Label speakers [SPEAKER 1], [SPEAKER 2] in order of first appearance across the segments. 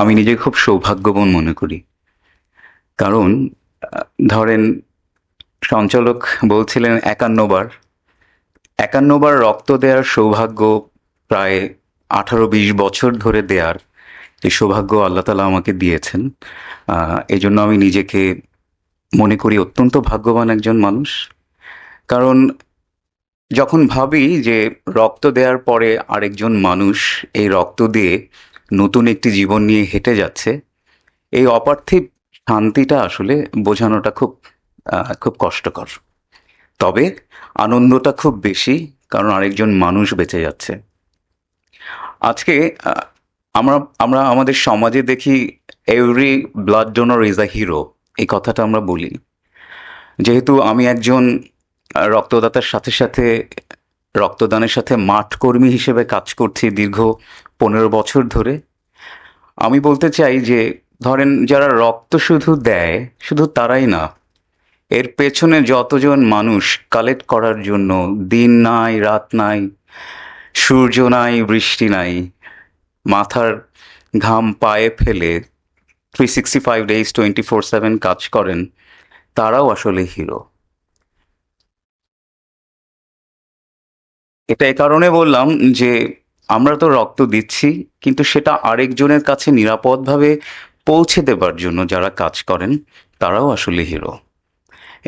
[SPEAKER 1] আমি নিজে খুব সৌভাগ্যবান মনে করি। কারণ, ধরেন, সঞ্চালক বলছিলেন একান্নবার একান্নবার রক্ত দেওয়ার সৌভাগ্য প্রায় আঠারো বিশ বছর ধরে দেওয়ার এই সৌভাগ্য আল্লাহ তালা আমাকে দিয়েছেন। এই জন্য আমি নিজেকে মনে করি অত্যন্ত ভাগ্যবান একজন মানুষ। কারণ, যখন ভাবি যে রক্ত দেওয়ার পরে আরেকজন মানুষ এই রক্ত দিয়ে নতুন একটি জীবন নিয়ে হেঁটে যাচ্ছে, এই অপার্থিব শান্তিটা আসলে বোঝানোটা খুব খুব কষ্টকর। তবে আনন্দটা খুব বেশি, কারণ আরেকজন মানুষ বেঁচে যাচ্ছে। আজকে আমরা আমরা আমাদের সমাজে দেখি every blood donor is a hero এই কথাটা আমরা বলি। যেহেতু আমি একজন রক্তদাতার সাথে সাথে, রক্তদানের সাথে মাঠ কর্মী হিসেবে কাজ করছি দীর্ঘ পনেরো বছর ধরে আমি বলতে চাই যে, ধরেন যারা রক্ত শুধু দেয়, শুধু তারাই না, এর পেছনে যতজন মানুষ কালেক্ট করার জন্য দিন নাই, রাত নাই, সূর্য নাই, বৃষ্টি নাই, মাথার ঘাম পায়ে ফেলে three sixty five days twenty four seven কাজ করেন, তারাও আসলে হিরো। এটা এ কারণে বললাম যে আমরা তো রক্ত দিচ্ছি, কিন্তু সেটা আরেকজনের কাছে নিরাপদভাবে পৌঁছে দেবার জন্য যারা কাজ করেন, তারাও আসলে হিরো।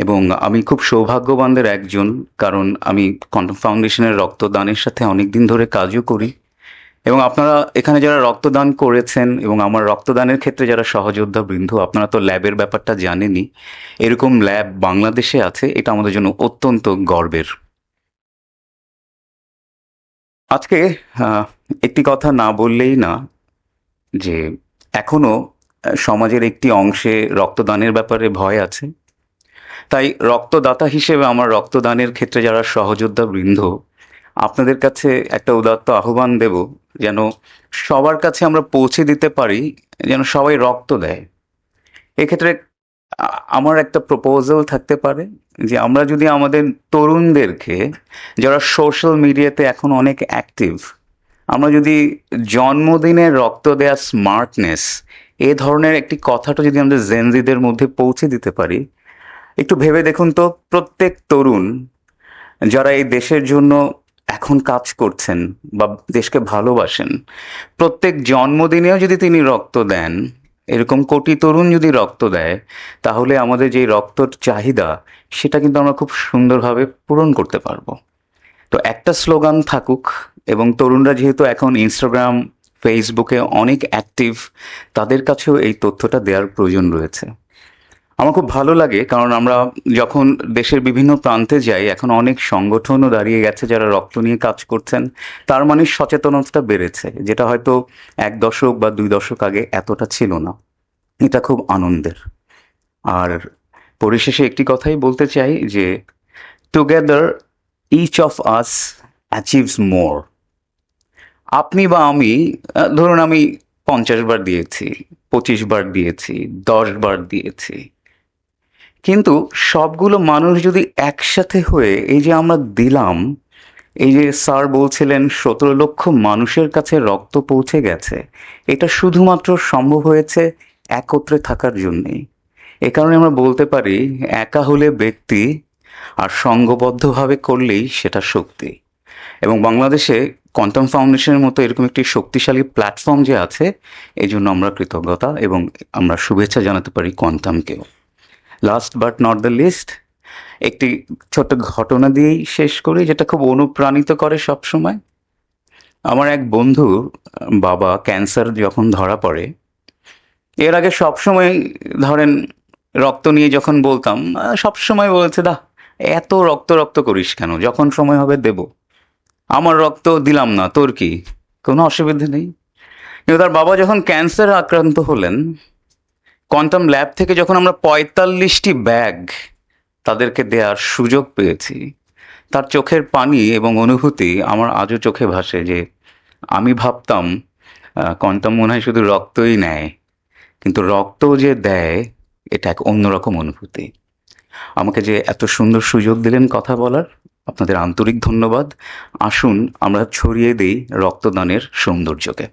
[SPEAKER 1] এবং আমি খুব সৌভাগ্যবানদের একজন, কারণ আমি কন্টম ফাউন্ডেশনের রক্তদানের সাথে অনেকদিন ধরে কাজও করি। এবং আপনারা এখানে যারা রক্তদান করেছেন এবং আমার রক্তদানের ক্ষেত্রে যারা সহযোদ্ধা বৃন্দ, আপনারা তো ল্যাবের ব্যাপারটা জানেনই। এরকম ল্যাব বাংলাদেশে আছে, এটা আমাদের জন্য অত্যন্ত গর্বের আজকে একটি কথা না বললেই না যে এখনও আহ, সমাজের একটি অংশে রক্তদানের ব্যাপারে ভয় আছে। তাই রক্তদাতা হিসেবে আমার রক্তদানের ক্ষেত্রে যারা সহযোদ্ধা বৃন্দ আপনাদের কাছে একটা উদাত্ত আহ্বান দেব যেন সবার কাছে আমরা পৌঁছে দিতে পারি যেন সবাই রক্ত দেয়। এক্ষেত্রে আমার একটা প্রপোজাল থাকতে পারে যে আমরা যদি আমাদের তরুণদেরকে, যারা সোশ্যাল মিডিয়াতে এখন অনেক অ্যাক্টিভ আমরা যদি জন্মদিনে রক্ত দেওয়া স্মার্টনেস এ ধরনের একটি কথাটা যদি আমাদের জেনজিদের মধ্যে পৌঁছে দিতে পারি, একটু ভেবে দেখুন তো প্রত্যেক তরুণ, যারা এই দেশের জন্য এখন কাজ করছেন বা দেশকে ভালোবাসেন, প্রত্যেক জন্মদিনেও যদি তিনি রক্ত দেন এরকম কোটি তরুণ যদি রক্ত দেয়, তাহলে আমাদের যে রক্তর চাহিদা, সেটা কিন্তু আমরা খুব সুন্দরভাবে পূরণ করতে পারব। তো একটা স্লোগান থাকুক, এবং তরুণরা যেহেতু এখন ইনস্টাগ্রাম ফেসবুকে অনেক অ্যাক্টিভ তাদের কাছেও এই তথ্যটা দেওয়ার প্রয়োজন রয়েছে। আমার খুব ভালো লাগে, কারণ আমরা যখন দেশের বিভিন্ন প্রান্তে যাই, এখন অনেক সংগঠনও দাঁড়িয়ে গেছে যারা রক্ত নিয়ে কাজ করছেন। তার মানে সচেতনতা বেড়েছে, যেটা হয়তো এক দশক বা দুই দশক আগে এতটা ছিল না। এটা খুব আনন্দের। আর পরিশেষে একটি কথাই বলতে চাই যে together each of us achieves more আপনি বা আমি, ধরুন আমি পঞ্চাশ বার দিয়েছি, পঁচিশ বার দিয়েছি, দশ বার দিয়েছি কিন্তু সবগুলো মানুষ যদি একসাথে হয়ে এই যে আমরা দিলাম, এই যে স্যার বলছিলেন সতেরো লক্ষ মানুষের কাছে রক্ত পৌঁছে গেছে, এটা শুধুমাত্র সম্ভব হয়েছে একত্রে থাকার জন্যেই। এ কারণে আমরা বলতে পারি, একা হলে ব্যক্তি আর সংঘবদ্ধভাবে করলেই সেটা শক্তি। এবং বাংলাদেশে কোয়ান্টাম ফাউন্ডেশনের মতো এরকম একটি শক্তিশালী প্ল্যাটফর্ম যে আছে এই জন্য আমরা কৃতজ্ঞতা এবং আমরা শুভেচ্ছা জানাতে পারি কোয়ান্টামকেও। Last but not the least একটি ছোট্ট ঘটনা দিয়েই শেষ করি, যেটা খুব অনুপ্রাণিত করে সব সময় আমার এক বন্ধু, বাবা ক্যান্সার যখন ধরা পড়ে, এর আগে সব সময় ধরেন রক্ত নিয়ে যখন বলতাম সব সময় বলেছে দা এত রক্ত রক্ত করিস কেন? যখন সময় হবে দেব। আমার রক্ত দিলাম না, তোর কি? কোনো অসুবিধা নেই? কিন্তু তার বাবা যখন ক্যান্সার আক্রান্ত হলেন কোয়ান্টাম ল্যাব থেকে যখন আমরা পঁয়তাল্লিশটি ব্যাগ তাদেরকে দেওয়ার সুযোগ পেয়েছি, তার চোখের পানি এবং অনুভূতি আমার আজও চোখে ভাসে যে আমি ভাবতাম কোয়ান্টাম মনে হয় শুধু রক্তই নেয়, কিন্তু রক্ত যে দেয়, এটা এক অন্যরকম অনুভূতি। আমাকে যে এত সুন্দর সুযোগ দিলেন কথা বলার, আপনাদের আন্তরিক ধন্যবাদ। আসুন, আমরা ছড়িয়ে দিই রক্তদানের সৌন্দর্যকে।